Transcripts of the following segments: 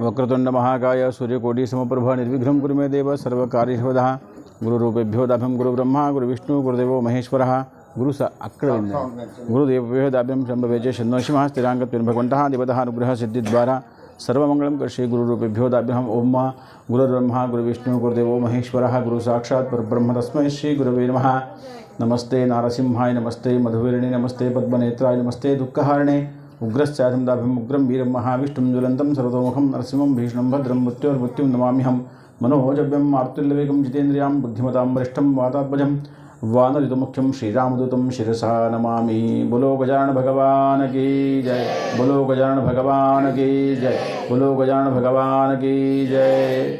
वक्रतुंड महाकाय सूर्यकोटि समप्रभ निर्विघ्न गुरु मे देव सर्वकार्यशोध गुरुरूपेभ्यो दाभ्यम गुरु ब्रह्म गुरु विष्णु गुरुदेव महेश्वर। गुरु स अक्रविंद गुरुदेव्यो दाभ्यम शंभवे च शनो शिव स्थिरांग भगवंत देवता, अनुग्रह सिद्धिद्वारा। सर्वंगल कृषि गुरुरूपेभ्यो दाभ्यम ओम गुरुर्ब्रह्मा, गुरुविष्णु, गुरुदेव महेश्वर। गुरु साक्षात् ब्रह्म तस्म श्री गुरवे नम। नमस्ते नारसिंहाय, नमस्ते मधुवीरणे, नमस्ते पद्मनेत्राय, नमस्ते दुखहारणे। నమస్తే దుఃఖహారిణే వీరం మహావిష్ణుం జ్వలంతం సర్వతోముఖం నరసింహం భీషణం భద్రం మృత్యోర్మృత్యుం నమామ్యహం మనోజవ్యం మార్తుల్యవేగం జితేంద్రియాం బుద్ధిమతాం వరిష్టం వాతాత్మజం వానరితుముఖ్యం శ్రీరామదూతం శిరసా నమామి బులో గజాన భగవాన్ కీ జయ బులో గజాన భగవాన్ కీ జయ బులో గజాన భగవాన్ కీ జయ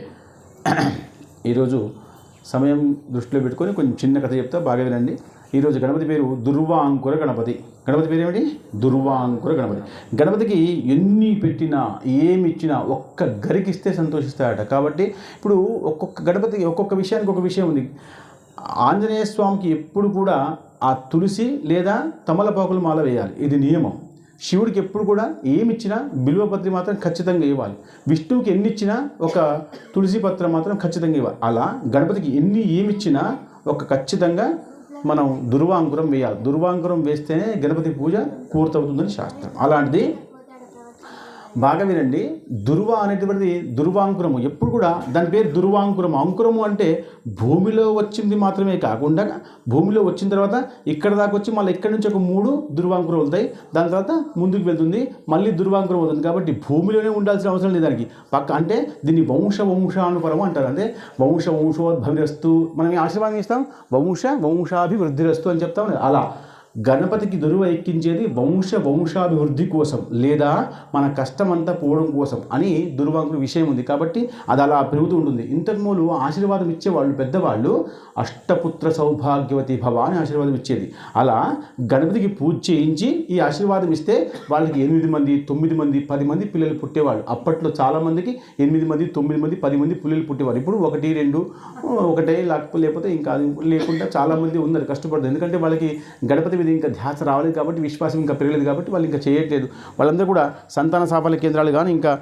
ఈరోజు సమయం దృష్టిలో పెట్టుకొని కొంచెం చిన్న కథ చెప్తా బాగా వినండి. ఈరోజు గణపతి పేరు దుర్వాంకుర గణపతి. గణపతి పేరు ఏమిటి దుర్వాంకుర గణపతి. గణపతికి ఎన్ని పెట్టినా ఏమి ఇచ్చినా ఒక్క గరికిస్తే సంతోషిస్తాడట కాబట్టి ఇప్పుడు ఒక్కొక్క గణపతికి ఒక్కొక్క విషయానికి ఒక విషయం ఉంది. ఆంజనేయ స్వామికి ఎప్పుడు కూడా ఆ తులసి లేదా తమలపాకులు మాల వేయాలి. ఇది నియమం. శివుడికి ఎప్పుడు కూడా ఏమిచ్చినా బిల్వపత్రి మాత్రం ఖచ్చితంగా ఇవ్వాలి. విష్ణువుకి ఎన్ని ఇచ్చినా ఒక తులసి పత్రం మాత్రం ఖచ్చితంగా ఇవ్వాలి. అలా గణపతికి ఎన్ని ఏమిచ్చినా ఒక ఖచ్చితంగా మనం దుర్వాంకురం వేయాలి. దుర్వాంకురం వేస్తేనే గణపతి పూజ పూర్తవుతుందని శాస్త్రం. అలాంటిది బాగా వినండి. దుర్వ అనేటువంటిది దుర్వాంకురము. ఎప్పుడు కూడా దాని పేరు దుర్వాంకురము. అంకురము అంటే భూమిలో వచ్చింది మాత్రమే కాకుండా భూమిలో వచ్చిన తర్వాత ఇక్కడ దాకా వచ్చి మళ్ళీ ఇక్కడ నుంచి ఒక మూడు దుర్వాంకురం వెళ్తాయి దాని తర్వాత ముందుకు వెళ్తుంది. మళ్ళీ దుర్వాంకురం అవుతుంది కాబట్టి భూమిలోనే ఉండాల్సిన అవసరం లేదు దానికి. పక్క అంటే దీన్ని వంశ వంశానుపరము అంటారు. అంటే వంశ వంశోద్భవిరస్తు. మనం ఆశీర్వాదం ఇస్తాం. వంశ వంశాభివృద్ధిరస్తు అని చెప్తాం. అలా. గణపతికి దురువ ఎక్కించేది వంశ వంశాభివృద్ధి కోసం లేదా మన కష్టమంతా పోవడం కోసం అని దుర్వాంకుల విషయం ఉంది. కాబట్టి అది అలా పెరుగుతూ ఉంటుంది. ఇంతకుమూలు ఆశీర్వాదం ఇచ్చేవాళ్ళు పెద్దవాళ్ళు అష్టపుత్ర సౌభాగ్యవతి భవ అని ఆశీర్వాదం ఇచ్చేది. అలా గణపతికి పూజ చేయించి ఈ ఆశీర్వాదం ఇస్తే వాళ్ళకి ఎనిమిది మంది తొమ్మిది మంది పది మంది పిల్లలు పుట్టేవాళ్ళు. అప్పట్లో చాలామందికి ఎనిమిది మంది తొమ్మిది మంది పది మంది పిల్లలు పుట్టేవారు. ఇప్పుడు ఒకటి రెండు ఒకటే లేకపోతే లేకపోతే ఇంకా లేకుండా చాలామంది ఉన్నారు కష్టపడదు ఎందుకంటే వాళ్ళకి గణపతి మీద ఇంకా ధ్యాస రాలేదు కాబట్టి విశ్వాసం ఇంకా పెరగలేదు కాబట్టి వాళ్ళు ఇంకా చేయట్లేదు. వాళ్ళందరూ కూడా సంతాన సాఫల్య కేంద్రాలు కానీ ఇంకా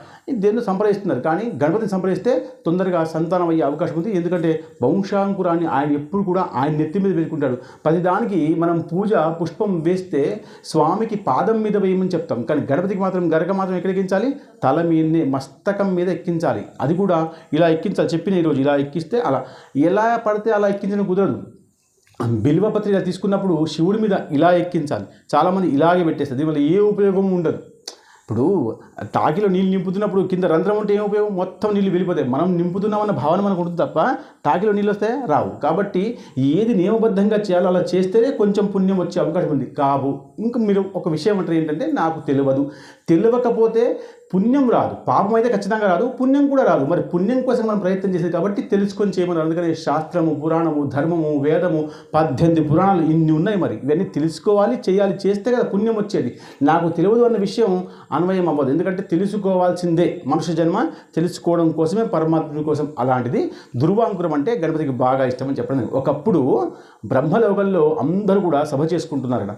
దేన్ని సంప్రదిస్తున్నారు. కానీ గణపతిని సంప్రదిస్తే తొందరగా సంతానం అయ్యే అవకాశం ఉంది. ఎందుకంటే వంశాంకురాన్ని ఆయన ఎప్పుడు కూడా ఆయన నెత్తి మీద పెట్టుకుంటాడు. ప్రతిదానికి మనం పూజ పుష్పం వేస్తే స్వామికి పాదం మీద వేయమని చెప్తాం. కానీ గణపతికి మాత్రం గరక మాత్రం ఎక్కడెక్కించాలి తల మీదనే మస్తకం మీద ఎక్కించాలి. అది కూడా ఇలా ఎక్కించాలి. చెప్పిన ఈరోజు ఇలా ఎక్కిస్తే అలా ఎలా పడితే అలా ఎక్కించడం కుదరదు. బిల్వపత్రిక తీసుకున్నప్పుడు శివుడి మీద ఇలా ఎక్కించాలి. చాలామంది ఇలాగే పెట్టేస్తారు. దీనివల్ల ఏ ఉపయోగం ఉండదు. ఇప్పుడు తాకిలో నీళ్ళు నింపుతున్నప్పుడు కింద రంధ్రం ఉంటే ఏం ఉపయోగం? మొత్తం నీళ్ళు వెళ్ళిపోతాయి. మనం నింపుతున్నామన్న భావన మనకు ఉంటుంది తప్ప తాకిలో నీళ్ళు వస్తే రావు. కాబట్టి ఏది నియమబద్ధంగా చేయాలో అలా చేస్తేనే కొంచెం పుణ్యం వచ్చే అవకాశం ఉంది. కావు. ఇంకా మీరు ఒక విషయం అంటారు ఏంటంటే నాకు తెలియదు. తెలియకపోతే పుణ్యం రాదు. పాపం అయితే ఖచ్చితంగా రాదు. పుణ్యం కూడా రాదు. మరి పుణ్యం కోసం మనం ప్రయత్నం చేసేది కాబట్టి తెలుసుకొని చేయమన్నారు. అందుకని శాస్త్రము పురాణము ధర్మము వేదము పద్దెనిమిది పురాణాలు ఇన్ని ఉన్నాయి మరి. ఇవన్నీ తెలుసుకోవాలి చేయాలి చేస్తే కదా పుణ్యం వచ్చేది. నాకు తెలియదు అన్న విషయం అన్వయం అవ్వదు. ఎందుకంటే తెలుసుకోవాల్సిందే మనుష్య జన్మ తెలుసుకోవడం కోసమే పరమాత్మ కోసం అలాంటిది. దుర్వాంకురం అంటే గణపతికి బాగా ఇష్టమని చెప్పడం ఒకప్పుడు బ్రహ్మలోకంలో అందరూ కూడా సభ చేసుకుంటున్నారట.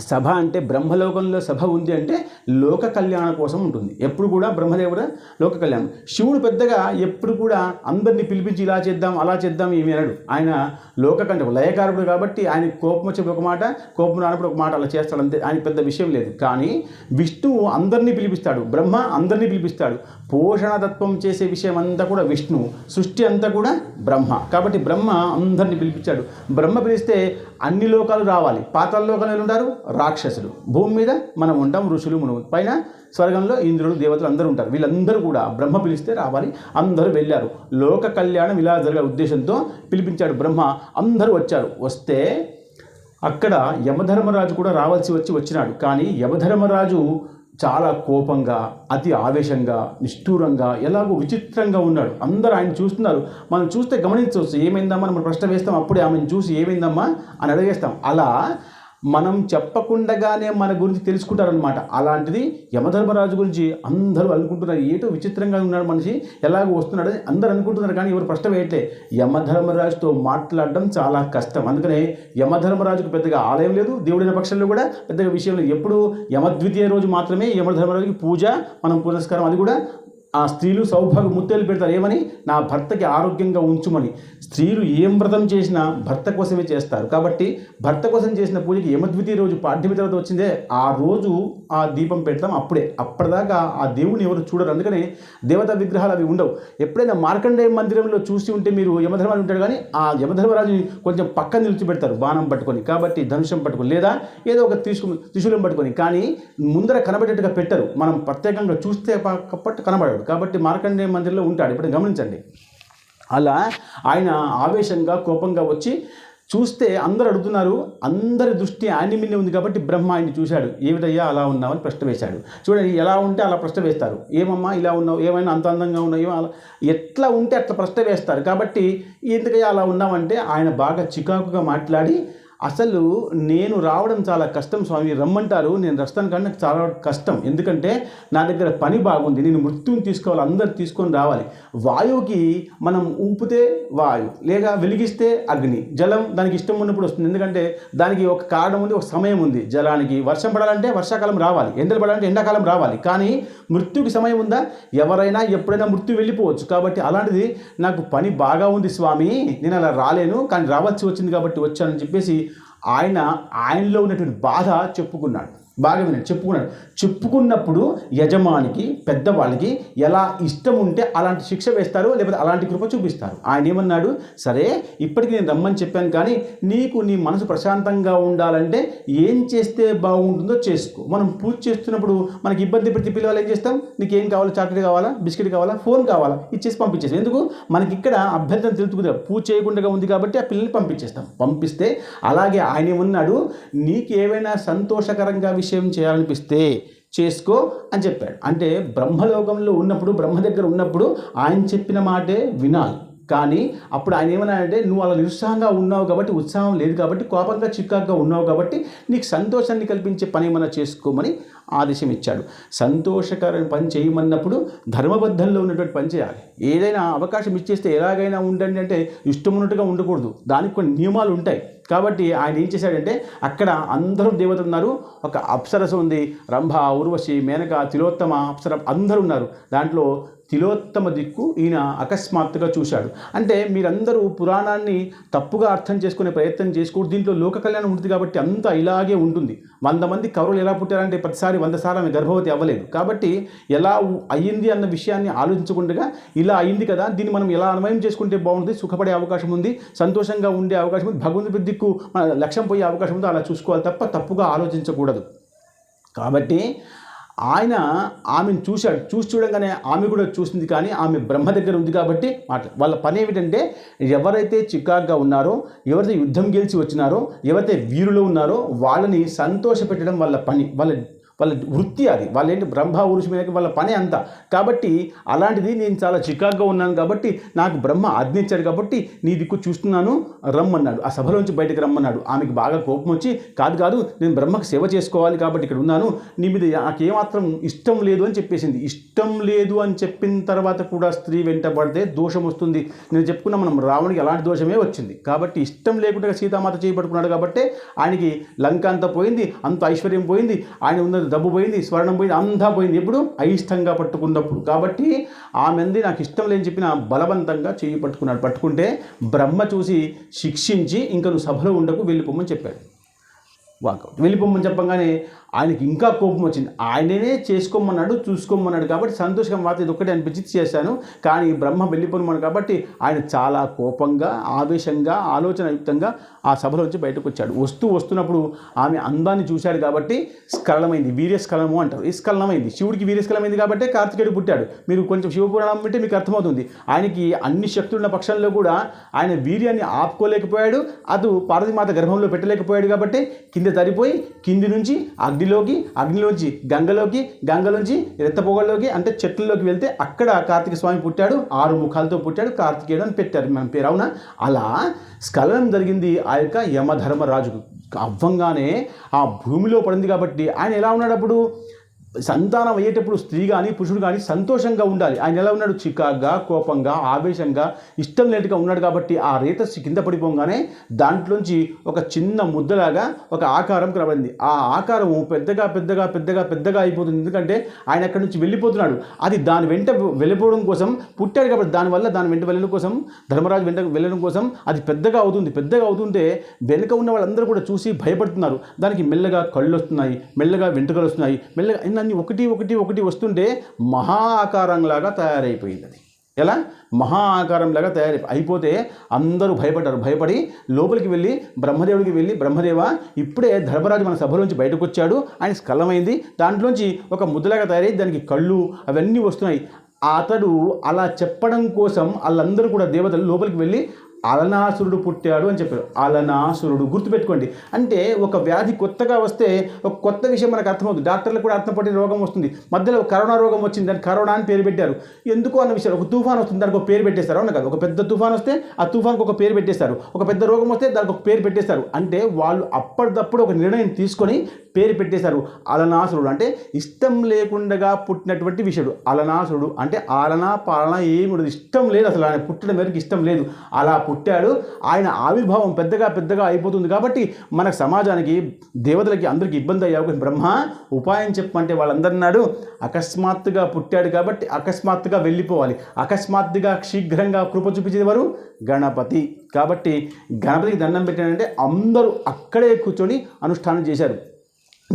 సభ అంటే బ్రహ్మలోకంలో సభ ఉంది అంటే లోక కళ్యాణం కోసం ఉంటుంది. ఎప్పుడు కూడా బ్రహ్మదేవుడు లోక కళ్యాణం. శివుడు పెద్దగా ఎప్పుడు కూడా అందరినీ పిలిపించి ఇలా చేద్దాం అలా చేద్దాం ఏమి అనడు. ఆయన లోకకంఠ లయకారుడు కాబట్టి ఆయన కోపం వచ్చేప్పుడు ఒక మాట కోపం రానప్పుడు ఒక మాట అలా చేస్తాడు అంతే. ఆయన పెద్ద విషయం లేదు. కానీ విష్ణువు అందరినీ పిలిపిస్తాడు. బ్రహ్మ అందరినీ పిలిపిస్తాడు. పోషణ తత్వం చేసే విషయం అంతా కూడా విష్ణువు. సృష్టి అంతా కూడా బ్రహ్మ. కాబట్టి బ్రహ్మ అందరినీ పిలిపించాడు బ్రహ్మ పిలిస్తే అన్ని లోకాలు రావాలి. పాతాల లోకాలు ఉంటారు రాక్షసులు. భూమి మీద మనం ఉంటాం ఋషులు మునుగు పైన స్వర్గంలో ఇంద్రుడు దేవతలు అందరూ ఉంటారు. వీళ్ళందరూ కూడా బ్రహ్మ పిలిస్తే రావాలి. అందరూ వెళ్ళారు. లోక కళ్యాణం ఇలా జరిగే ఉద్దేశంతో పిలిపించాడు బ్రహ్మ. అందరూ వచ్చారు. వస్తే అక్కడ యమధర్మరాజు కూడా రావాల్సి వచ్చి వచ్చినాడు. కానీ యమధర్మరాజు చాలా కోపంగా అతి ఆవేశంగా నిష్ఠూరంగా ఎలాగో విచిత్రంగా ఉన్నాడు. అందరూ ఆయన చూస్తున్నారు. మనం చూస్తే గమనించవచ్చు. ఏమైందమ్మా? మనం ప్రశ్న వేస్తాం. అప్పుడే ఆమెను చూసి ఏమైందమ్మా? అని అడిగేస్తాం. అలా మనం చెప్పకుండగానే మన గురించి తెలుసుకుంటారనమాట అలాంటిది యమధర్మరాజు గురించి అందరూ అనుకుంటున్నారు. ఏటో విచిత్రంగా ఉన్నాడు మనిషి. ఎలాగో వస్తున్నాడని అందరూ అనుకుంటున్నారు కానీ ఎవరు ప్రశ్న వేయట్లే. యమధర్మరాజుతో మాట్లాడడం చాలా కష్టం. అందుకనే యమధర్మరాజుకు పెద్దగా ఆలయం లేదు దేవుడైన పక్షంలో కూడా పెద్దగా విషయం లేదు. ఎప్పుడు యమద్వితీయ రోజు మాత్రమే యమధర్మరాజుకి పూజ మనం పురస్కారం అది కూడా ఆ స్త్రీలు సౌభాగ్య ముత్తేలు పెడతారు. ఏమని? నా భర్తకి ఆరోగ్యంగా ఉంచుమని. స్త్రీలు ఏం వ్రతం చేసినా భర్త కోసమే చేస్తారు. కాబట్టి భర్త కోసం చేసిన పూజకి యమద్వితీయ రోజు పాఠ్యమి తర్వాత వచ్చిందే. ఆ రోజు ఆ దీపం పెడతాం అప్పుడే. అప్పటిదాకా ఆ దేవుని ఎవరు చూడరు. అందుకని దేవతా విగ్రహాలు అవి ఉండవు. ఎప్పుడైనా మార్కండేయ మందిరంలో చూసి ఉంటే మీరు యమధర్మరాజు ఉంటాడు కానీ ఆ యమధర్మరాజుని కొంచెం పక్కన నిలిచిపెడతారు బాణం పట్టుకొని. కాబట్టి ధనుషం పట్టుకొని లేదా ఏదో ఒక త్రిశూ త్రిశూలం పట్టుకొని. కానీ ముందర కనబడేట్టుగా పెట్టరు. మనం ప్రత్యేకంగా చూస్తే పట్టు కనబడడు. కాబట్టి మార్కండేయ మందిరంలో ఉంటాడు. ఇప్పుడు గమనించండి. అలా ఆయన ఆవేశంగా కోపంగా వచ్చి చూస్తే అందరూ అడుగుతున్నారు. అందరి దృష్టి ఆయన ఉంది కాబట్టి బ్రహ్మ ఆయన్ని చూశాడు. ఏమిటయ్యా అలా ఉన్నావని ప్రశ్న వేశాడు. చూడండి ఎలా ఉంటే అలా ప్రశ్న వేస్తారు. ఏమమ్మా ఇలా ఉన్నావు? ఏమైనా అంత అందంగా ఉన్నాయో? అలా ఎట్లా ఉంటే అట్లా ప్రశ్న వేస్తారు. కాబట్టి ఎందుకయ్యా అలా ఉన్నామంటే ఆయన బాగా చికాకుగా మాట్లాడి అసలు నేను రావడం చాలా కష్టం స్వామి రమ్మంటారు. నేను వస్తాను కానీ నాకు చాలా కష్టం. ఎందుకంటే నా దగ్గర పని బాగుంది. నేను మృత్యుని తీసుకోవాలి. అందరు తీసుకొని రావాలి. వాయువుకి మనం ఊపితే వాయువు లేక వెలిగిస్తే అగ్ని. జలం దానికి ఇష్టం ఉన్నప్పుడు వస్తుంది. ఎందుకంటే దానికి ఒక కారణం ఉంది ఒక సమయం ఉంది. జలానికి వర్షం పడాలంటే వర్షాకాలం రావాలి. ఎండలు పడాలంటే ఎండాకాలం రావాలి. కానీ మృత్యుకి సమయం ఉందా? ఎవరైనా ఎప్పుడైనా మృత్యు వెళ్ళిపోవచ్చు. కాబట్టి అలాంటిది నాకు పని బాగా ఉంది స్వామి. నేను అలా రాలేను. కానీ రావచ్చు వచ్చింది కాబట్టి వచ్చానని చెప్పేసి ఆయన ఆయనలో ఉన్నటువంటి బాధ చెప్పుకున్నాడు. బాగా వినండి చెప్పుకున్నాడు. చెప్పుకున్నప్పుడు యజమానికి పెద్దవాళ్ళకి ఎలా ఇష్టం ఉంటే అలాంటి శిక్ష వేస్తారు లేకపోతే అలాంటి కృప చూపిస్తారు. ఆయన ఏమన్నాడు? సరే ఇప్పటికి నేను రమ్మని చెప్పాను కానీ నీకు నీ మనసు ప్రశాంతంగా ఉండాలంటే ఏం చేస్తే బాగుంటుందో చేసుకో. మనం పూజ చేస్తున్నప్పుడు మనకి ఇబ్బంది పెట్టి పిల్లలు ఏం చేస్తాం? నీకు ఏం కావాలో చాక్లెట్ కావాలా? బిస్కెట్ కావాలా? ఫోన్ కావాలా? ఇచ్చేసి పంపించేసి ఎందుకు? మనకి ఇక్కడ అభ్యంతరం తెలుసుకుంది పూజ చేయకుండా ఉంది కాబట్టి ఆ పిల్లల్ని పంపించేస్తాం. పంపిస్తే అలాగే ఆయన ఏమన్నాడు? నీకు ఏవైనా సంతోషకరంగా విషయం చేయాలనిపిస్తే చేసుకో అని చెప్పాడు. అంటే బ్రహ్మలోకంలో ఉన్నప్పుడు బ్రహ్మ దగ్గర ఉన్నప్పుడు ఆయన చెప్పిన మాటే వినాలి. కానీ అప్పుడు ఆయన ఏమన్నాడంటే నువ్వు అలా నిరుత్సాహంగా ఉన్నావు కాబట్టి ఉత్సాహం లేదు కాబట్టి కోపంగా చిక్కాగా ఉన్నావు కాబట్టి నీకు సంతోషాన్ని కల్పించే పని ఏమైనా చేసుకోమని ఆదేశం ఇచ్చాడు. సంతోషకరమైన పని చేయమన్నప్పుడు ధర్మబద్ధంలో ఉన్నటువంటి పని చేయాలి. ఏదైనా అవకాశం ఇచ్చేస్తే ఎలాగైనా ఉండండి అంటే ఇష్టం ఉన్నట్టుగా ఉండకూడదు. దానికి కొన్ని నియమాలు ఉంటాయి. కాబట్టి ఆయన ఏం చేశాడంటే అక్కడ అందరూ దేవతలు ఉన్నారు ఒక అప్సరస ఉంది రంభ ఊర్వశి మేనక తిలోత్తమ అప్సర అందరూ ఉన్నారు. దాంట్లో తిలోత్తమ దిక్కు ఈయన అకస్మాత్తుగా చూశాడు. అంటే మీరందరూ పురాణాన్ని తప్పుగా అర్థం చేసుకునే ప్రయత్నం చేసుకోకూడదు. దీంట్లో లోక కళ్యాణం ఉంటుంది కాబట్టి అంతా ఇలాగే ఉంటుంది. వంద మంది కౌరులు ఎలా పుట్టారంటే ప్రతిసారి వంద సార్లు ఆమె గర్భవతి అవ్వలేదు. కాబట్టి ఎలా అయ్యింది అన్న విషయాన్ని ఆలోచించకుండా ఇలా అయింది కదా దీన్ని మనం ఎలా అన్వయం చేసుకుంటే బాగుంటుంది? సుఖపడే అవకాశం ఉంది సంతోషంగా ఉండే అవకాశం ఉంది భగవంతుడి దిక్కు లక్ష్యం పోయే అవకాశం ఉందో అలా చూసుకోవాలి తప్ప తప్పుగా ఆలోచించకూడదు. కాబట్టి ఆయన ఆమెను చూశాడు. చూసి చూడంగానే ఆమె కూడా చూసింది కానీ ఆమె బ్రహ్మ దగ్గర ఉంది కాబట్టి మాట్లా వాళ్ళ పని ఏమిటంటే ఎవరైతే చికాగ్గా ఉన్నారో ఎవరైతే యుద్ధం గెలిచి వచ్చినారో ఎవరైతే వీరులో ఉన్నారో వాళ్ళని సంతోషపెట్టడం వాళ్ళ పని. వాళ్ళ వాళ్ళ వృత్తి అది. వాళ్ళేంటి ఏంటి బ్రహ్మ ఊరుషమైన వాళ్ళ పని అంతా. కాబట్టి అలాంటిది నేను చాలా చికాగ్గా ఉన్నాను కాబట్టి నాకు బ్రహ్మ ఆజ్ఞించాడు కాబట్టి నీ దిక్కు చూస్తున్నాను రమ్మన్నాడు. ఆ సభలోంచి బయటకు రమ్మన్నాడు. ఆమెకు బాగా కోపం వచ్చి కాదు కాదు నేను బ్రహ్మకు సేవ చేసుకోవాలి కాబట్టి ఇక్కడ ఉన్నాను. నీ మీద నాకు ఏమాత్రం ఇష్టం లేదు అని చెప్పేసింది. ఇష్టం లేదు అని చెప్పిన తర్వాత కూడా స్త్రీ వెంటబడితే దోషం వస్తుంది. నేను చెప్పుకున్నా మనం రావణికి అలాంటి దోషమే వచ్చింది. కాబట్టి ఇష్టం లేకుండా సీతామాత చేయబడుకున్నాడు కాబట్టి ఆయనకి లంక అంతా పోయింది అంత ఐశ్వర్యం పోయింది. ఆయన ఉన్న డబ్బు పోయింది స్వర్ణం పోయింది అంతా పోయింది. ఎప్పుడు? అయిష్టంగా పట్టుకున్నప్పుడు. కాబట్టి ఆమెంది నాకు ఇష్టం లేని చెప్పిన బలవంతంగా చేయి పట్టుకున్నాడు. పట్టుకుంటే బ్రహ్మ చూసి శిక్షించి ఇంకా నువ్వు సభలో ఉండకు వెళ్ళిపోమని చెప్పాడు. వాకౌట్ వెళ్ళిపోమని చెప్పగానే ఆయనకి ఇంకా కోపం వచ్చింది. ఆయననే చేసుకోమన్నాడు చూసుకోమన్నాడు కాబట్టి సంతోషంగా మాత్రం ఇది ఒక్కటే అనిపించింది చేశాను. కానీ బ్రహ్మ వెళ్ళిపోమన్నాడు కాబట్టి ఆయన చాలా కోపంగా ఆవేశంగా ఆలోచనయుక్తంగా ఆ సభలోంచి బయటకు వచ్చాడు. వస్తూ వస్తున్నప్పుడు ఆమె అందాన్ని చూశాడు కాబట్టి స్ఖలనమైంది వీర్యస్కలము అంటారు. ఈ స్ఖలనమైంది శివుడికి వీర్యస్ఖలమైంది కాబట్టి కార్తికేయుడు పుట్టాడు. మీరు కొంచెం శివపురాణం వింటే మీకు అర్థమవుతుంది. ఆయనకి అన్ని శక్తులున్న పక్షంలో కూడా ఆయన వీర్యాన్ని ఆపుకోలేకపోయాడు. అటు పార్వతీమాత గర్భంలో పెట్టలేకపోయాడు కాబట్టి కింద తరిపోయి కింది నుంచి అగ్నిలోకి అగ్నిలోంచి గంగలోకి గంగలోంచి రెత్తపొగల్లోకి అంటే చెట్లలోకి వెళ్తే అక్కడ కార్తీక స్వామి పుట్టాడు ఆరు ముఖాలతో పుట్టాడు కార్తికేయుడు అని పెట్టారు. మన పేరు అవునా? అలా స్ఖలనం జరిగింది ఆ యొక్క యమధర్మరాజుకు. అవ్వంగానే ఆ భూమిలో పడింది కాబట్టి ఆయన ఎలా ఉన్నాడు అప్పుడు? సంతానం అయ్యేటప్పుడు స్త్రీ కానీ పురుషుడు కానీ సంతోషంగా ఉండాలి. ఆయన ఎలా ఉన్నాడు? చికాగ్గా కోపంగా ఆవేశంగా ఇష్టం లేటుగా ఉన్నాడు కాబట్టి ఆ రేతస్సు కింద పడిపోగానే దాంట్లోంచి ఒక చిన్న ముద్దలాగా ఒక ఆకారం కనబడింది. ఆ ఆకారం పెద్దగా పెద్దగా పెద్దగా పెద్దగా అయిపోతుంది. ఎందుకంటే ఆయన అక్కడి నుంచి వెళ్ళిపోతున్నాడు. అది దాని వెంట వెళ్ళిపోవడం కోసం పుట్టాడు కాబట్టి దానివల్ల దాని వెంట వెళ్ళడం కోసం ధర్మరాజు వెంట వెళ్ళడం కోసం అది పెద్దగా అవుతుంది. పెద్దగా అవుతుంటే వెనుక ఉన్న వాళ్ళందరూ కూడా చూసి భయపడుతున్నారు. దానికి మెల్లగా కళ్ళు వస్తున్నాయి మెల్లగా వెంట్రుకలు వస్తున్నాయి మెల్లగా అన్ని ఒకటి ఒకటి ఒకటి వస్తుంటే మహా ఆకారంలాగా తయారైపోయింది. అది ఎలా? మహా ఆకారంలాగా తయారై అయిపోతే అందరూ భయపడ్డారు. భయపడి లోపలికి వెళ్ళి బ్రహ్మదేవుడికి వెళ్ళి బ్రహ్మదేవ ఇప్పుడే ధర్మరాజు మన సభలోంచి బయటకు వచ్చాడు ఆయన స్కలమైంది దాంట్లోంచి ఒక ముద్దలాగా తయారై దానికి కళ్ళు అవన్నీ వస్తున్నాయి. అతడు అలా చెప్పడం కోసం వాళ్ళందరూ కూడా దేవతలు లోపలికి వెళ్ళి అలనాసురుడు పుట్టాడు అని చెప్పారు. అలనాసురుడు గుర్తుపెట్టుకోండి. అంటే ఒక వ్యాధి కొత్తగా వస్తే ఒక కొత్త విషయం మనకు అర్థమవుతుంది. డాక్టర్లు కూడా అర్థపడిన రోగం వస్తుంది. మధ్యలో కరోనా రోగం వచ్చింది దానికి కరోనా అని పేరు పెట్టారు. ఎందుకు అన్న విషయం ఒక తుఫాన్ వస్తుంది దానికి ఒక పేరు పెట్టేస్తారు అవును కదా. ఒక పెద్ద తుఫాన్ వస్తే ఆ తుఫాన్కి ఒక పేరు పెట్టేస్తారు ఒక పెద్ద రోగం వస్తే దానికి ఒక పేరు పెట్టేస్తారు అంటే వాళ్ళు అప్పటిదప్పుడు ఒక నిర్ణయం తీసుకొని పేరు పెట్టేశారు అలనాసురుడు. అంటే ఇష్టం లేకుండా పుట్టినటువంటి విషయుడు. అలనాసురుడు అంటే ఆలనా పాలన ఏమి ఉండదు. ఇష్టం లేదు అసలు. ఆయన పుట్టడం వరకు ఇష్టం లేదు. అలా పుట్టాడు. ఆయన ఆవిర్భావం పెద్దగా పెద్దగా అయిపోతుంది కాబట్టి మన సమాజానికి దేవతలకి అందరికీ ఇబ్బంది అయ్యే బ్రహ్మ ఉపాయం చెప్పమంటే వాళ్ళందరన్నాడు అకస్మాత్తుగా పుట్టాడు కాబట్టి అకస్మాత్తుగా వెళ్ళిపోవాలి. అకస్మాత్తుగా శీఘ్రంగా కృప చూపించేవారు గణపతి. కాబట్టి గణపతికి దండం పెట్టాడంటే అందరూ అక్కడే కూర్చొని అనుష్ఠానం చేశారు.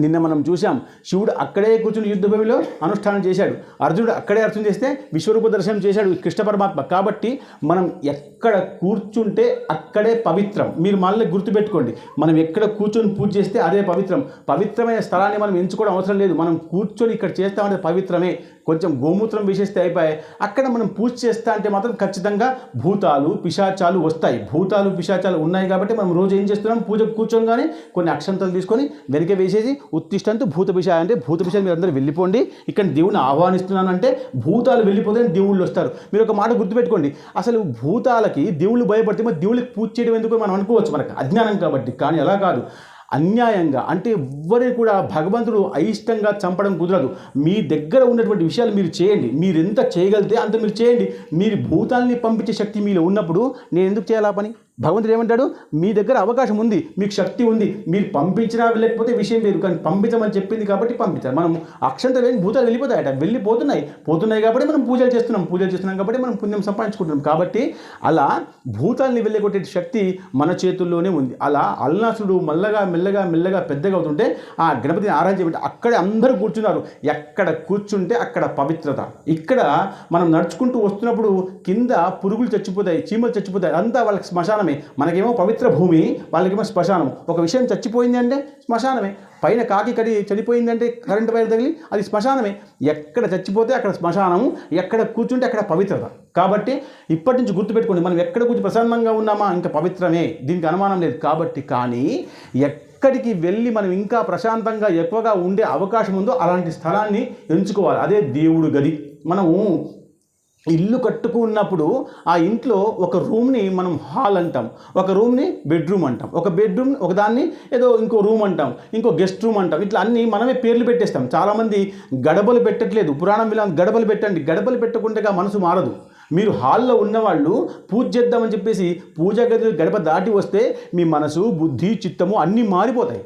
నిన్న మనం చూసాం శివుడు అక్కడే కూర్చుని యుద్ధభూమిలో అనుష్ఠానం చేశాడు. అర్జునుడు అక్కడే అర్థం చేస్తే విశ్వరూప దర్శనం చేశాడు కృష్ణ పరమాత్మ. కాబట్టి మనం ఎక్కడ కూర్చుంటే అక్కడే పవిత్రం. మీరు మళ్ళీ గుర్తుపెట్టుకోండి మనం ఎక్కడ కూర్చొని పూజ చేస్తే అదే పవిత్రం. పవిత్రమైన స్థలాన్ని మనం ఎంచుకోవడం అవసరం లేదు. మనం కూర్చొని ఇక్కడ చేస్తామంటే పవిత్రమే. కొంచెం గోమూత్రం వేసేస్తే అయిపోయాయి. అక్కడ మనం పూజ చేస్తా అంటే మాత్రం ఖచ్చితంగా భూతాలు పిశాచాలు వస్తాయి. భూతాలు పిశాచాలు ఉన్నాయి కాబట్టి మనం రోజు ఏం చేస్తున్నాం? పూజ కూర్చోగానే కొన్ని అక్షంతలు తీసుకొని వెనక వేసేసి ఉత్తిష్టంతో భూత పిశాయ అంటే భూత పిశాలు మీరు అందరూ వెళ్ళిపోండి. ఇక్కడ దేవుని ఆహ్వానిస్తున్నానంటే భూతాలు వెళ్ళిపోతే దేవుళ్ళు వస్తారు. మీరు ఒక మాట గుర్తుపెట్టుకోండి. అసలు భూతాలకి దేవుళ్ళు భయపడితే మరి దేవుళ్ళకి పూజ చేయడం ఎందుకు మనం అనుకోవచ్చు మనకు. అజ్ఞానం కాబట్టి. కానీ అలా కాదు. అన్యాయంగా అంటే ఎవ్వరిని కూడా భగవంతుడు అయిష్టంగా చంపడం కుదరదు. మీ దగ్గర ఉన్నటువంటి విషయాలు మీరు చేయండి. మీరు ఎంత చేయగలిగితే అంత మీరు చేయండి. మీరు భూతాల్ని పంపించే శక్తి మీలో ఉన్నప్పుడు నేను ఎందుకు చేయాలా పని? భగవంతుడు ఏమంటాడు? మీ దగ్గర అవకాశం ఉంది మీకు శక్తి ఉంది మీరు పంపించినా వెళ్ళకపోతే విషయం లేదు కానీ పంపించమని చెప్పింది కాబట్టి పంపించారు మనం అక్షంత లేని భూతాలు వెళ్ళిపోతాయట వెళ్ళిపోతున్నాయి. పోతున్నాయి కాబట్టి మనం పూజలు చేస్తున్నాం పూజలు చేస్తున్నాం కాబట్టి మనం పుణ్యం సంపాదించుకుంటున్నాం. కాబట్టి అలా భూతాల్ని వెళ్ళగొట్టే శక్తి మన చేతుల్లోనే ఉంది. అలా అల్నాసుడు మెల్లగా మెల్లగా మెల్లగా పెద్దగా అవుతుంటే ఆ గణపతిని ఆరాధించబట్టి అక్కడే అందరూ కూర్చున్నారు. ఎక్కడ కూర్చుంటే అక్కడ పవిత్రత. ఇక్కడ మనం నడుచుకుంటూ వస్తున్నప్పుడు కింద పురుగులు చచ్చిపోతాయి చీమలు చచ్చిపోతాయి అంతా వాళ్ళకి శ్మశానమే మనకేమో పవిత్ర భూమి వాళ్ళకేమో శ్మశానం. ఒక విషయం చచ్చిపోయింది అంటే శ్మశానమే. పైన కాకి కడి చనిపోయిందంటే కరెంటు వైర్ తగిలి అది శ్మశానమే. ఎక్కడ చచ్చిపోతే అక్కడ శ్మశానము ఎక్కడ కూర్చుంటే అక్కడ పవిత్రత. కాబట్టి ఇప్పటి నుంచి గుర్తుపెట్టుకోండి మనం ఎక్కడ కూర్చు ప్రసన్నంగా ఉన్నామా? ఇంకా పవిత్రమే. దీనికి అనుమానం లేదు. కాబట్టి కానీ ఎక్కడికి వెళ్ళి మనం ఇంకా ప్రశాంతంగా ఎక్కువగా ఉండే అవకాశం ఉందో అలాంటి స్థలాన్ని ఎంచుకోవాలి. అదే దేవుడు గది. మనము ఇల్లు కట్టుకున్నప్పుడు ఆ ఇంట్లో ఒక రూమ్ని మనం హాల్ అంటాం. ఒక రూమ్ని బెడ్రూమ్ అంటాం. ఒక బెడ్రూమ్ ఒక దాన్ని ఏదో ఇంకో రూమ్ అంటాం. ఇంకో గెస్ట్ రూమ్ అంటాం. ఇట్లా అన్నీ మనమే పేర్లు పెట్టేస్తాం. చాలామంది గడపలు పెట్టట్లేదు. పురాణం ఇలా గడపలు పెట్టండి. గడపలు పెట్టకుండా మనసు మారదు. మీరు హాల్లో ఉన్నవాళ్ళు పూజ చేద్దామని చెప్పేసి పూజా గది గడప దాటి వస్తే మీ మనసు బుద్ధి చిత్తము అన్నీ మారిపోతాయి.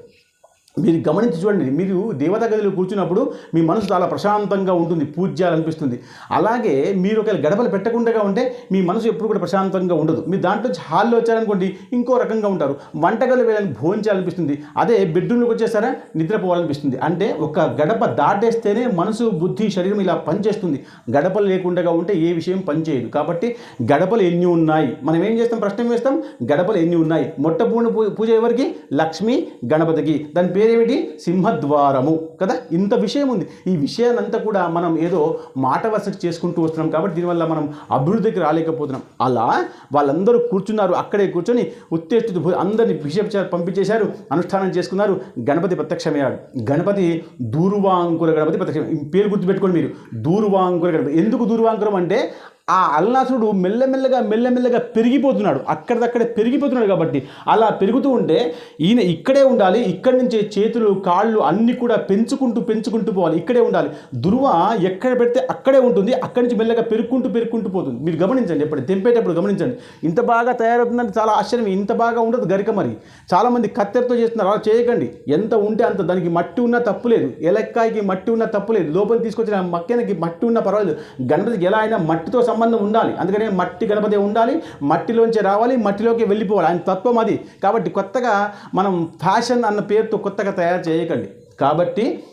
మీరు గమనించి చూడండి మీరు దేవతా గదిలో కూర్చున్నప్పుడు మీ మనసు చాలా ప్రశాంతంగా ఉంటుంది పూజ చేయాలనిపిస్తుంది అలాగే మీరు ఒకవేళ గడపలు పెట్టకుండా ఉంటే మీ మనసు ఎప్పుడు కూడా ప్రశాంతంగా ఉండదు. మీరు దాంట్లో హాల్లో వచ్చారనుకోండి ఇంకో రకంగా ఉంటారు. వంటగదిలో వెళ్ళాలని భోజనం అదే బెడ్రూమ్లోకి వచ్చేసారా నిద్రపోవాలనిపిస్తుంది. అంటే ఒక గడప దాటేస్తేనే మనసు బుద్ధి శరీరం ఇలా పనిచేస్తుంది. గడపలు లేకుండా ఉంటే ఏ విషయం పనిచేయదు. కాబట్టి గడపలు ఎన్ని ఉన్నాయి? మనం ఏం చేస్తాం? ప్రశ్న వేస్తాం. గడపలు ఎన్ని ఉన్నాయి? మొట్టపూర్ణ పూ- పూజ ఎవరికి? లక్ష్మి గణపతికి. దాని పేరు పేరేమిటి? సింహద్వారము. కదా? ఇంత విషయం ఉంది ఈ విషయాన్నంతా కూడా మనం ఏదో మాట వసతి చేసుకుంటూ వస్తున్నాం కాబట్టి దీనివల్ల మనం అభివృద్ధికి రాలేకపోతున్నాం. అలా వాళ్ళందరూ కూర్చున్నారు. అక్కడే కూర్చొని ఉత్తేజిత అందరినీ బిషప్ పంపించేశారు. అనుష్ఠానం చేసుకున్నారు. గణపతి ప్రత్యక్షమయ్యాడు. గణపతి దూర్వాంకుర గణపతి ప్రత్యక్షం పేరు గుర్తుపెట్టుకోండి మీరు. దూర్వాంకుర గణపతి. ఎందుకు దూర్వాంకురం అంటే ఆ అల్లాసుడు మెల్లమెల్లగా మెల్లమెల్లగా పెరిగిపోతున్నాడు. అక్కడిదక్కడే పెరిగిపోతున్నాడు కాబట్టి. అలా పెరుగుతూ ఉంటే ఈయన ఇక్కడే ఉండాలి ఇక్కడి నుంచే చేతులు కాళ్ళు అన్నీ కూడా పెంచుకుంటూ పెంచుకుంటూ పోవాలి. ఇక్కడే ఉండాలి. దుర్వ ఎక్కడ పెడితే అక్కడే ఉంటుంది. అక్కడి నుంచి మెల్లగా పెరుక్కుంటూ పెరుక్కుంటూ పోతుంది. మీరు గమనించండి ఎప్పుడు తెంపేటప్పుడు గమనించండి. ఇంత బాగా తయారవుతుందంటే చాలా ఆశ్చర్యం. ఇంత బాగా ఉండదు గరిక మరి. చాలామంది కత్తెరతో చేస్తున్నారు. అలా చేయకండి. ఎంత ఉంటే అంత. దానికి మట్టి ఉన్నా తప్పులేదు ఎలక్కాయకి మట్టి ఉన్నా తప్పులేదు లోపల తీసుకొచ్చిన మక్కెనకి మట్టి ఉన్నా పర్వాలేదు. గణపతికి ఎలా అయినా మట్టితో సంబంధం ఉండాలి. అందుకనే మట్టి గణపతి ఉండాలి మట్టిలోంచి రావాలి మట్టిలోకి వెళ్ళిపోవాలి. ఆయన తత్వం అది. కాబట్టి కొత్తగా మనం ఫ్యాషన్ అన్న పేరుతో కొత్తగా తయారు చేయకండి. కాబట్టి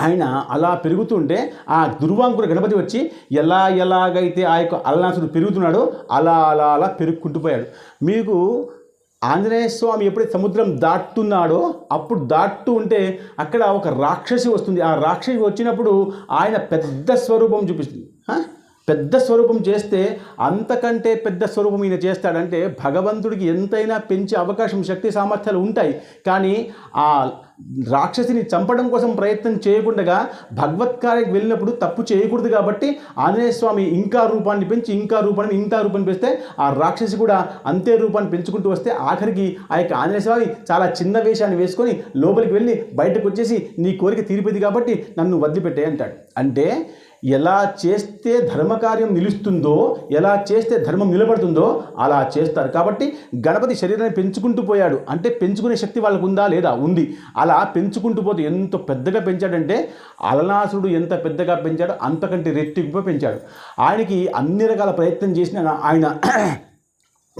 ఆయన అలా పెరుగుతుంటే ఆ దుర్వాంకుర గణపతి వచ్చి ఎలా ఎలాగైతే ఆ యొక్క అల్లాసుడు పెరుగుతున్నాడో అలా అలా అలా పెరుగుకుంటూ పోయాడు. మీకు ఆంజనేయ స్వామి ఎప్పుడైతే సముద్రం దాటుతున్నాడో అప్పుడు దాటుతూ ఉంటే అక్కడ ఒక రాక్షసి వస్తుంది. ఆ రాక్షసి వచ్చినప్పుడు ఆయన పెద్ద స్వరూపం చూపిస్తుంది. పెద్ద స్వరూపం చేస్తే అంతకంటే పెద్ద స్వరూపం ఈయన చేస్తాడంటే భగవంతుడికి ఎంతైనా పెంచే అవకాశం శక్తి సామర్థ్యాలు ఉంటాయి. కానీ ఆ రాక్షసిని చంపడం కోసం ప్రయత్నం చేయకుండా భగవత్కార్యకి వెళ్ళినప్పుడు తప్పు చేయకూడదు కాబట్టి ఆంజనేయ స్వామి ఇంకా రూపాన్ని పెంచి ఇంకా రూపాన్ని ఇంకా రూపాన్ని పెంచితే ఆ రాక్షసి కూడా అంతే రూపాన్ని పెంచుకుంటూ వస్తే ఆఖరికి ఆ యొక్క ఆంజనేయ స్వామి చాలా చిన్న వేషాన్ని వేసుకొని లోపలికి వెళ్ళి బయటకు వచ్చేసి నీ కోరిక తీరిపోయింది కాబట్టి నన్ను వదిలిపెట్టే అంటాడు. అంటే ఎలా చేస్తే ధర్మకార్యం నిలుస్తుందో ఎలా చేస్తే ధర్మం నిలబడుతుందో అలా చేస్తారు. కాబట్టి గణపతి శరీరాన్ని పెంచుకుంటూ పోయాడు. అంటే పెంచుకునే శక్తి వాళ్ళకు ఉందా లేదా? ఉంది. అలా పెంచుకుంటూ పోతే ఎంత పెద్దగా పెంచాడంటే అలనాసుడు ఎంత పెద్దగా పెంచాడో అంతకంటే రెట్టింపు పెంచాడు. ఆయనకి అన్ని రకాల ప్రయత్నం చేసిన ఆయన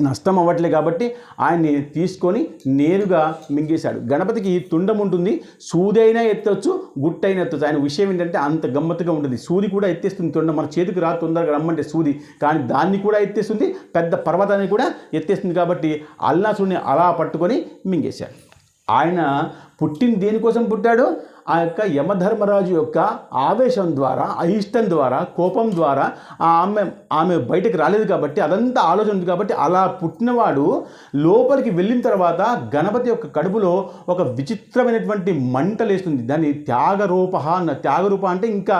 నష్టం అవ్వట్లే కాబట్టి ఆయన్ని తీసుకొని నేరుగా మింగేశాడు. గణపతికి తుండం ఉంటుంది. సూది అయినా ఎత్తవచ్చు గుట్టైనా ఎత్తవచ్చు ఆయన విషయం ఏంటంటే అంత గమ్మత్తుగా ఉంటుంది. సూది కూడా ఎత్తేస్తుంది. తుండం మన చేతికి రా తొందరగా రమ్మంటే సూది. కానీ దాన్ని కూడా ఎత్తేస్తుంది. పెద్ద పర్వతాన్ని కూడా ఎత్తేస్తుంది కాబట్టి అల్లాసుని అలా పట్టుకొని మింగేశాడు. ఆయన పుట్టిన దేనికోసం పుట్టాడు? ఆ యొక్క యమధర్మరాజు యొక్క ఆవేశం ద్వారా అయిష్టం ద్వారా కోపం ద్వారా ఆ ఆమె ఆమె బయటకు రాలేదు కాబట్టి అదంతా ఆలోచన ఉంది కాబట్టి అలా పుట్టినవాడు లోపలికి వెళ్ళిన తర్వాత గణపతి యొక్క కడుపులో ఒక విచిత్రమైనటువంటి మంట లేస్తుంది. దాన్ని త్యాగరూప అన్న త్యాగరూప అంటే ఇంకా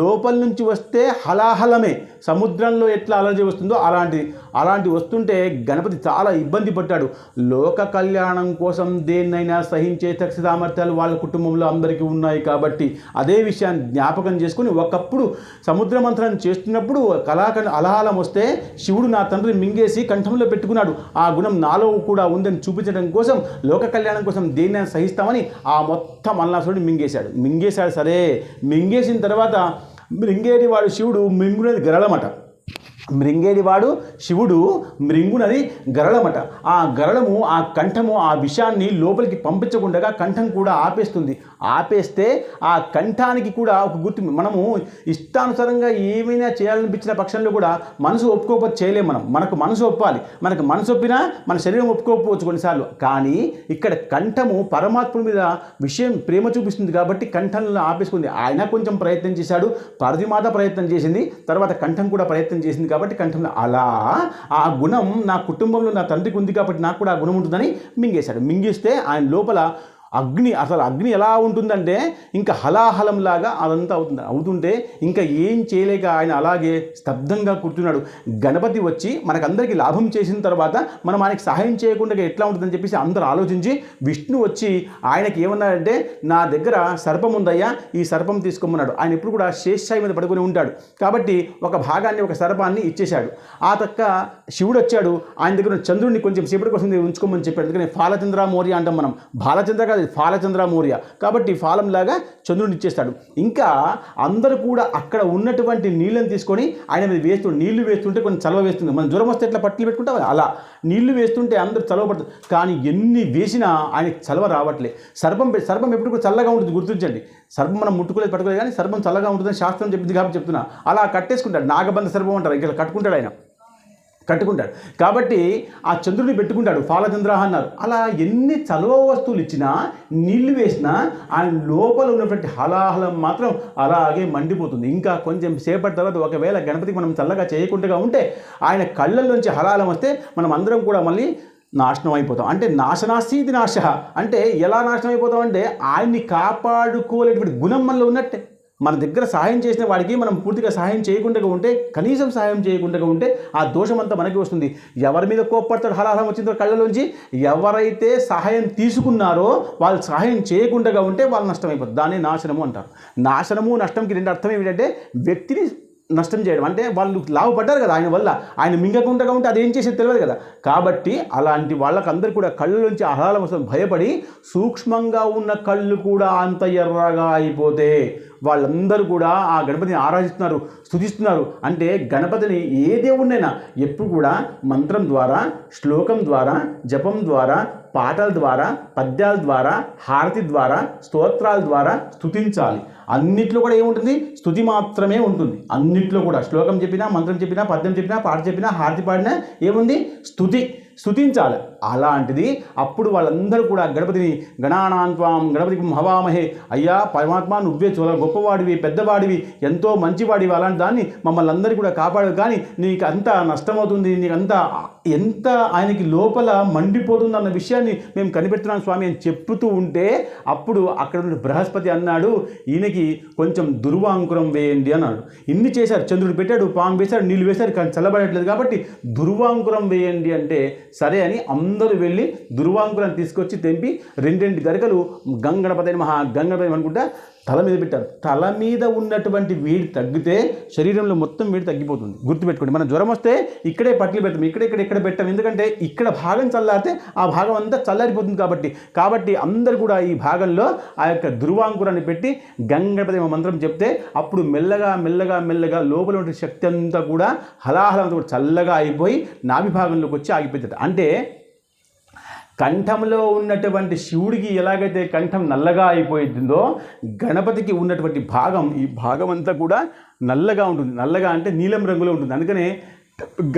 లోపల నుంచి వస్తే హలాహలమే. సముద్రంలో ఎట్లా అలర్జీ వస్తుందో అలాంటిది అలాంటి వస్తుంటే గణపతి చాలా ఇబ్బంది పడ్డాడు. లోక కళ్యాణం కోసం దేన్నైనా సహించే శక్తి సామర్థ్యాలు వాళ్ళ కుటుంబంలో అందరికీ ఉన్నాయి కాబట్టి అదే విషయాన్ని జ్ఞాపకం చేసుకుని ఒకప్పుడు సముద్ర మంత్రం చేస్తున్నప్పుడు కళాఖండ అలాహలం వస్తే శివుడు నా తండ్రిని మింగేసి కంఠంలో పెట్టుకున్నాడు. ఆ గుణం నాలో కూడా ఉందని చూపించడం కోసం లోక కళ్యాణం కోసం దేన్ని సహిస్తామని ఆ మొత్తం అల్లాసుడిని మింగేశాడు. మింగేశాడు సరే. మింగేసిన తర్వాత మింగేటి వాడు శివుడు మింగునేది గరళమట. మృంగేడివాడు శివుడు మృంగునది గరళమట. ఆ గరళము ఆ కంఠము ఆ విషాన్ని లోపలికి పంపించకుండా కంఠం కూడా ఆపేస్తుంది. ఆపేస్తే ఆ కంఠానికి కూడా ఒక గుర్తు. మనము ఇష్టానుసారంగా ఏమైనా చేయాలనిపించిన పక్షంలో కూడా మనసు ఒప్పుకోకపోతే చేయలేము మనం. మనకు మనసు ఒప్పాలి. మనకు మనసు ఒప్పినా మన శరీరం ఒప్పుకోకపోవచ్చు కొన్నిసార్లు. కానీ ఇక్కడ కంఠము పరమాత్ముడి మీద విషయం ప్రేమ చూపిస్తుంది కాబట్టి కంఠంలో ఆపేసుకుంది. ఆయన కొంచెం ప్రయత్నం చేశాడు. పార్వతీమాత ప్రయత్నం చేసింది. తర్వాత కంఠం కూడా ప్రయత్నం చేసింది కాబట్టి కంఠంలో అలా ఆ గుణం నా కుటుంబంలో నా తండ్రికి ఉంది కాబట్టి నాకు కూడా ఆ గుణం ఉంటుందని మింగేశాడు. మింగిస్తే ఆయన లోపల అగ్ని అసలు అగ్ని ఎలా ఉంటుందంటే ఇంకా హలాహలంలాగా అదంతా అవుతుంది. అవుతుంటే ఇంకా ఏం చేయలేక ఆయన అలాగే స్తబ్దంగా కూర్చున్నాడు. గణపతి వచ్చి మనకందరికీ లాభం చేసిన తర్వాత మనం ఆయనకి సహాయం చేయకుండా ఎట్లా ఉంటుందని చెప్పేసి అందరూ ఆలోచించి విష్ణు వచ్చి ఆయనకి ఏమన్నాడంటే నా దగ్గర సర్పం ఉందయ్యా ఈ సర్పం తీసుకోమన్నాడు. ఆయన ఎప్పుడు కూడా శేషాయి మీద పడుకొని ఉంటాడు. కాబట్టి ఒక భాగాన్ని ఒక సర్పాన్ని ఇచ్చేశాడు. ఆ తక్క శివుడు వచ్చాడు. ఆయన దగ్గర ఉన్న చంద్రుడిని కొంచెం సేపటి కోసం ఉంచుకోమని చెప్పాడు. అందుకని ఫాలచంద్ర మౌర్య అంటాం మనం. బాలచంద్ర కాదు ఫాలచంద్ర మౌర్య కాబట్టి ఫాలంలాగా చంద్రుడిని ఇచ్చేస్తాడు. ఇంకా అందరూ కూడా అక్కడ ఉన్నటువంటి నీళ్ళని తీసుకొని ఆయన మీద వేస్తూ నీళ్ళు వేస్తుంటే కొంచెం చలవ వేస్తుంది. మనం జ్వరం వస్తే ఎట్లా పట్టులు పెట్టుకుంటాం అలా. నీళ్ళు వేస్తుంటే అందరూ చలవ పడుతుంది కానీ ఎన్ని వేసినా ఆయనకి చలవ రావట్లే. సర్పం సర్పం ఎప్పుడు కూడా చల్లగా ఉంటుంది గుర్తించండి. సర్పం మనం ముట్టుకోలేదు పట్టుకోలేదు కానీ సర్పం చల్లగా ఉంటుందని శాస్త్రం చెప్పింది కాబట్టి చెప్తున్నా. అలా కట్టేసుకుంటాడు. నాగబంధ సర్పం అంటారు. ఇంకా కట్టుకుంటాడు ఆయన. కట్టుకుంటాడు. కాబట్టి ఆ చంద్రుడిని పెట్టుకుంటాడు. ఫాలచంద్ర అన్నారు. అలా ఎన్ని చలవ వస్తువులు ఇచ్చినా నీళ్ళు వేసినా ఆయన లోపల ఉన్నటువంటి హలాహలం మాత్రం అలాగే మండిపోతుంది. ఇంకా కొంచెం సేపటి తర్వాత ఒకవేళ గణపతికి మనం చల్లగా చేయకుండా ఉంటే ఆయన కళ్ళల్లోంచి హలాహలం వస్తే మనం అందరం కూడా మళ్ళీ నాశనం అయిపోతాం. అంటే నాశనాశీది నాశ. అంటే ఎలా నాశనం అయిపోతాం అంటే ఆయన్ని కాపాడుకోలేటువంటి గుణం మనలో ఉన్నట్టే. మన దగ్గర సహాయం చేసిన వాడికి మనం పూర్తిగా సహాయం చేయకుండా ఉంటే కనీసం సహాయం చేయకుండా ఉంటే ఆ దోషం అంతా మనకి వస్తుంది. ఎవరి మీద కోప్పడతాడు హలాహలం వచ్చిందో కళ్ళలోంచి? ఎవరైతే సహాయం తీసుకున్నారో వాళ్ళు సహాయం చేయకుండా ఉంటే వాళ్ళు నష్టమైపోతుంది దాన్ని నాశనము అంటారు. నాశనము నష్టంకి రెండు అర్థం ఏమిటంటే వ్యక్తిని నష్టం చేయడం. అంటే వాళ్ళు లాభపడ్డారు కదా ఆయన వల్ల. ఆయన మింగకుండా ఉంటే అది ఏం చేసేది తెలియదు కదా. కాబట్టి అలాంటి వాళ్ళకందరూ కూడా కళ్ళలోంచి ఆహ్లాదం వస్తుంది. భయపడి సూక్ష్మంగా ఉన్న కళ్ళు కూడా అంత ఎర్రగా అయిపోతే వాళ్ళందరూ కూడా ఆ గణపతిని ఆరాధిస్తున్నారు స్తుతిస్తున్నారు అంటే గణపతిని ఏ దేవుడినైనా ఎప్పుడు కూడా మంత్రం ద్వారా శ్లోకం ద్వారా జపం ద్వారా పాటల ద్వారా పద్యాల ద్వారా హారతి ద్వారా స్తోత్రాల ద్వారా స్థుతించాలి. అన్నిట్లో కూడా ఏముంటుంది? స్థుతి మాత్రమే ఉంటుంది. అన్నిట్లో కూడా శ్లోకం చెప్పినా మంత్రం చెప్పినా పద్యం చెప్పినా పాట చెప్పినా హారతి పాడినా ఏముంది? స్థుతి. స్థుతించాలి అలాంటిది అప్పుడు వాళ్ళందరూ కూడా గణపతిని గణానాన్వాం గణపతికి హవామహే అయ్యా పరమాత్మ నువ్వే చాలా గొప్పవాడివి పెద్దవాడివి ఎంతో మంచివాడివి అలాంటి దాన్ని మమ్మల్ని అందరికీ కూడా కాపాడదు కానీ నీకు అంత నష్టమవుతుంది నీకు అంత ఎంత ఆయనకి లోపల మండిపోతుంది అన్న విషయాన్ని మేము కనిపెడుతున్నాం స్వామి అని చెప్తూ ఉంటే అప్పుడు అక్కడ ఉన్న బృహస్పతి అన్నాడు ఈయనకి కొంచెం దుర్వాంకురం వేయండి అన్నాడు. ఇన్ని చేశారు చంద్రుడు పెట్టాడు పాము వేశాడు నీళ్ళు వేశారు కానీ చల్లబడట్లేదు కాబట్టి దుర్వాంకురం వేయండి అంటే సరే అని అందరూ వెళ్ళి దుర్వాంకురం తీసుకొచ్చి తెంపి రెండెండు గరికలు గంగణపతి మహా గంగణపతి అనుకుంటా తల మీద పెట్టారు. తల మీద ఉన్నటువంటి వేడి తగ్గితే శరీరంలో మొత్తం వేడి తగ్గిపోతుంది. గుర్తుపెట్టుకోండి మనం జ్వరం వస్తే ఇక్కడే పట్లు పెడతాం ఇక్కడ ఇక్కడ ఇక్కడ పెట్టాం. ఎందుకంటే ఇక్కడ భాగం చల్లారితే ఆ భాగం అంతా చల్లారిపోతుంది కాబట్టి. కాబట్టి అందరు కూడా ఈ భాగంలో ఆ యొక్క దుర్వాంకురాన్ని పెట్టి గంగపతి మంత్రం చెప్తే అప్పుడు మెల్లగా మెల్లగా మెల్లగా లోపల ఉన్న శక్తి అంతా కూడా హలాహలంతా కూడా చల్లగా అయిపోయి నాభి భాగంలోకి వచ్చి ఆగిపోతుంది అంటే కంఠంలో ఉన్నటువంటి శివుడికి ఎలాగైతే కంఠం నల్లగా అయిపోయిందో గణపతికి ఉన్నటువంటి భాగం ఈ భాగం అంతా కూడా నల్లగా ఉంటుంది. నల్లగా అంటే నీలం రంగులో ఉంటుంది. అందుకనే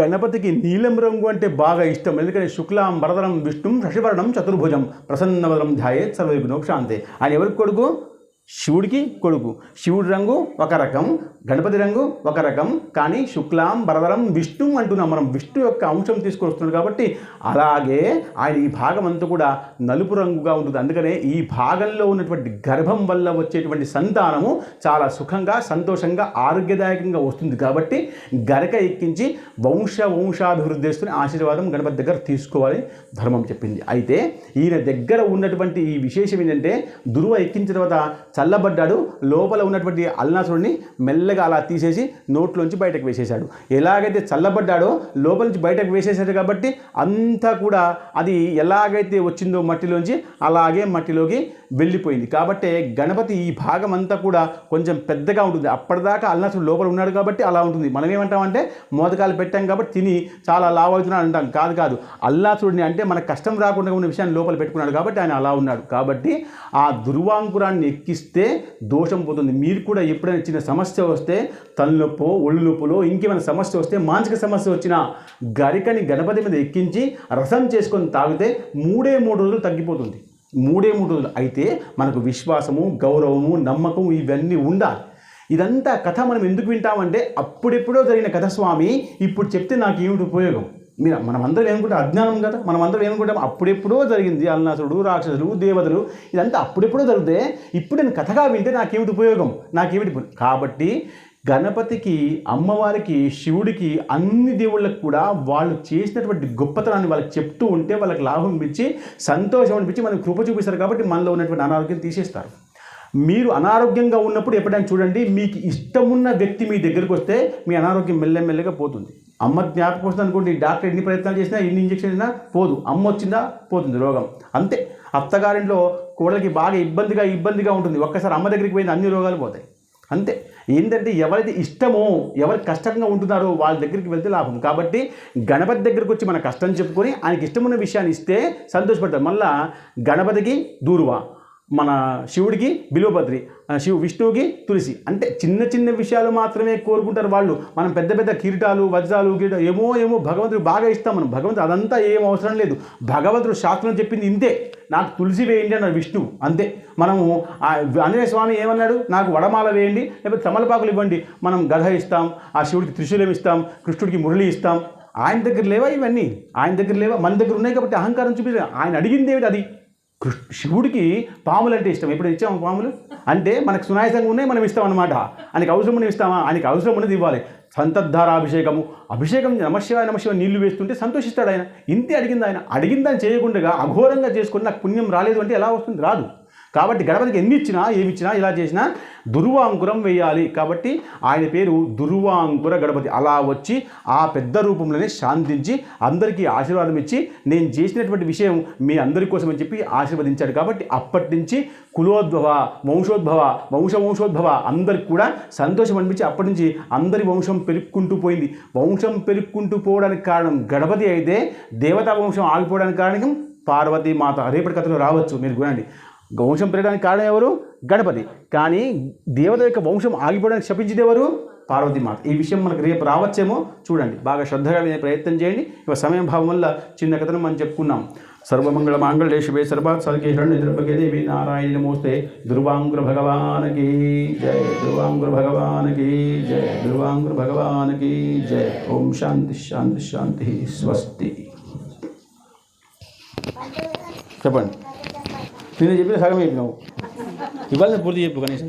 గణపతికి నీలం రంగు అంటే బాగా ఇష్టం. ఎందుకంటే శుక్లాం వరదరం విష్ణుం శశివర్ణం చతుర్భుజం ప్రసన్నవరం ధ్యాయేత్ సర్వవిఘ్నోక్షాంతే ఆయన ఎవరికి కొడుకు? శివుడికి కొడుకు. శివుడి రంగు ఒక రకం గణపతి రంగు ఒక రకం కానీ శుక్లాం బరదరం విష్ణు అంటున్నాం మనం. విష్ణు యొక్క అంశం తీసుకొస్తున్నాడు కాబట్టి అలాగే ఆయన ఈ భాగం అంతా కూడా నలుపు రంగుగా ఉంటుంది. అందుకనే ఈ భాగంలో ఉన్నటువంటి గర్భం వల్ల వచ్చేటువంటి సంతానము చాలా సుఖంగా సంతోషంగా ఆరోగ్యదాయకంగా వస్తుంది కాబట్టి గరక ఎక్కించి వంశ వంశాభివృద్ధి చేస్తున్న ఆశీర్వాదం గణపతి దగ్గర తీసుకోవాలి ధర్మం చెప్పింది. అయితే ఈయన దగ్గర ఉన్నటువంటి ఈ విశేషం ఏంటంటే దుర్వ ఎక్కించిన తర్వాత చల్లబడ్డాడు. లోపల ఉన్నటువంటి అల్నాసుడిని మెల్లగా అలా తీసేసి నోట్లోంచి బయటకు వేసేశాడు. ఎలాగైతే చల్లబడ్డాడో లోపల నుంచి బయటకు వేసేశాడు కాబట్టి అంతా కూడా అది ఎలాగైతే వచ్చిందో మట్టిలోంచి అలాగే మట్టిలోకి వెళ్ళిపోయింది. కాబట్టి గణపతి ఈ భాగం అంతా కూడా కొంచెం పెద్దగా ఉంటుంది. అప్పటిదాకా అల్నాసుడు లోపల ఉన్నాడు కాబట్టి అలా ఉంటుంది. మనం ఏమంటామంటే మోదకాలు పెట్టాం కాబట్టి తిని చాలా లావు అవుతున్నాడు అంటాం. కాదు కాదు. అల్లాసుడిని అంటే మన కష్టం రాకుండా ఉన్న విషయాన్ని లోపల పెట్టుకున్నాడు కాబట్టి ఆయన అలా ఉన్నాడు. కాబట్టి ఆ దుర్వాంకురాన్ని ఎక్కిస్తే దోషం పోతుంది. మీరు కూడా ఎప్పుడైనా చిన్న సమస్య వస్తే తలనొప్పో ఒళ్ళు నొప్పులో ఇంకేమైనా సమస్య వస్తే మానసిక సమస్య వచ్చినా గరికని గణపతి మీద ఎక్కించి రసం చేసుకొని తాగితే మూడే మూడు రోజులు తగ్గిపోతుంది. మూడే మూడు రోజులు. అయితే మనకు విశ్వాసము గౌరవము నమ్మకం ఇవన్నీ ఉండాలి. ఇదంతా కథ మనం ఎందుకు వింటామంటే అప్పుడెప్పుడో జరిగిన కథ స్వామి ఇప్పుడు చెప్తే నాకు ఏమిటి ఉపయోగం. మీరు మనమందరం అందరం ఏమనుకుంటాం? అజ్ఞానం కదా. మనమందరం ఏమనుకుంటాం? అప్పుడెప్పుడో జరిగింది అల్నాసుడు రాక్షసులు దేవతలు. ఇదంతా అప్పుడెప్పుడో జరిగితే ఇప్పుడు నేను కథగా వింటే నాకేమిటి ఉపయోగం? నాకేమిటి కాబట్టి గణపతికి అమ్మవారికి శివుడికి అన్ని దేవుళ్ళకు కూడా వాళ్ళు చేసినటువంటి గొప్పతనాన్ని వాళ్ళకి చెప్తూ ఉంటే వాళ్ళకి లాభం ఇచ్చి సంతోషం అనిపించి మనకు కృప చూపిస్తారు కాబట్టి మనలో ఉన్నటువంటి అనారోగ్యం తీసేస్తారు. మీరు అనారోగ్యంగా ఉన్నప్పుడు ఎప్పుడైనా చూడండి మీకు ఇష్టమున్న వ్యక్తి మీ దగ్గరికి వస్తే మీ అనారోగ్యం మెల్లమెల్లగా పోతుంది. అమ్మ జ్ఞాపకం వస్తుంది అనుకోండి డాక్టర్ ఎన్ని ప్రయత్నాలు చేసినా ఎన్ని ఇంజక్షన్ అయినా పోదు. అమ్మ వచ్చిందా పోతుంది రోగం. అంతే. అత్తగారింట్లో కోడలికి బాగా ఇబ్బందిగా ఇబ్బందిగా ఉంటుంది. ఒక్కసారి అమ్మ దగ్గరికి పోయింది అన్ని రోగాలు పోతాయి. అంతే. ఏంటంటే ఎవరైతే ఇష్టమో ఎవరు కష్టంగా ఉంటున్నారో వాళ్ళ దగ్గరికి వెళ్తే లాభం. కాబట్టి గణపతి దగ్గరికి వచ్చి మన కష్టం చెప్పుకొని ఆయనకి ఇష్టమున్న విషయాన్ని ఇస్తే సంతోషపడతారు. మళ్ళా గణపతికి దూరువా మన శివుడికి బిలువపత్రి. శివు విష్ణువుకి తులసి. అంటే చిన్న చిన్న విషయాలు మాత్రమే కోరుకుంటారు వాళ్ళు. మనం పెద్ద పెద్ద కిరీటాలు వజ్రాలు కిరీటాలు ఏమో ఏమో భగవంతుడు బాగా ఇస్తాం మనం. భగవంతుడు అదంతా ఏం అవసరం లేదు. భగవంతుడు శాస్త్రం చెప్పింది ఇంతే. నాకు తులసి వేయండి అన్నాడు విష్ణువు. అంతే. మనము ఆంజనేయ స్వామి ఏమన్నాడు? నాకు వడమాల వేయండి లేకపోతే తమలపాకులు ఇవ్వండి. మనం గధ ఇస్తాం ఆ శివుడికి త్రిశూలం ఇస్తాం కృష్ణుడికి మురళి ఇస్తాం. ఆయన దగ్గర లేవా ఇవన్నీ? ఆయన దగ్గర లేవా? మన దగ్గర ఉన్నాయి కాబట్టి అహంకారం చూపించారు ఆయన అడిగింది ఏమిటి అది? శివుడికి పాములు అంటే ఇష్టం. ఎప్పుడు ఇచ్చాము పాములు? అంటే మనకు సునాయాసంగా ఉన్నాయి మనం ఇస్తాం అనమాట ఆయనకి అవసరం ఉన్నది ఇస్తామా? ఆయనకి అవసరం ఉన్నది ఇవ్వాలి. సంతద్ధారాభిషేకము. అభిషేకం నమశివ నమశివ నీళ్ళు వేస్తుంటే సంతోషిస్తాడు ఆయన. ఇంతే అడిగింది ఆయన. అడిగిందని చేయకుండా అఘోరంగా చేసుకుని నాకు పుణ్యం రాలేదు అంటే ఎలా వస్తుంది? రాదు. కాబట్టి గణపతికి ఎన్ని ఇచ్చినా ఏమి ఇచ్చినా ఇలా చేసినా దుర్వాంకురం వేయాలి. కాబట్టి ఆయన పేరు దుర్వాంకుర గణపతి. అలా వచ్చి ఆ పెద్ద రూపంలోనే శాంతించి అందరికీ ఆశీర్వాదం ఇచ్చి నేను చేసినటువంటి విషయం మీ అందరి కోసం అని చెప్పి ఆశీర్వదించాడు. కాబట్టి అప్పటి నుంచి కులోద్భవ వంశోద్భవ వంశ వంశోద్భవ అందరికి కూడా సంతోషం అనిపించి అప్పటి నుంచి అందరి వంశం పెరుక్కుంటూ పోయింది. వంశం పెరుక్కుంటూ పోవడానికి కారణం గణపతి అయితే దేవతా వంశం ఆగిపోవడానికి కారణం పార్వతీమాత. రేపటి కథలో రావచ్చు. మీరు చూడండి వంశం పెరగడానికి కారణం ఎవరు? గణపతి. కానీ దేవత యొక్క వంశం ఆగిపోవడానికి శపించింది ఎవరు? పార్వతీమాత ఈ విషయం మనకు రేపు రావచ్చేమో చూడండి. బాగా శ్రద్ధగా వినే ప్రయత్నం చేయండి. ఇక సమయం భావం వల్ల చిన్న కథను మనం చెప్పుకున్నాం. సర్వమంగళ మాంగళ్య శివే సర్వాత్ సర్కే శరణ్య దేవి నారాయణ నమోస్తే. ధ్రువాంగుర భగవానకి జయ. ధ్రువాంగుర భగవానకి జయ. ధ్రువాంగుర భగవానకి జయ. ఓం శాంతి శాంతి శాంతి. స్వస్తి. చెప్పండి. నేను చెప్పిన సగం చెప్పినావు ఇవాళ పూర్తి చెప్పు కనీసం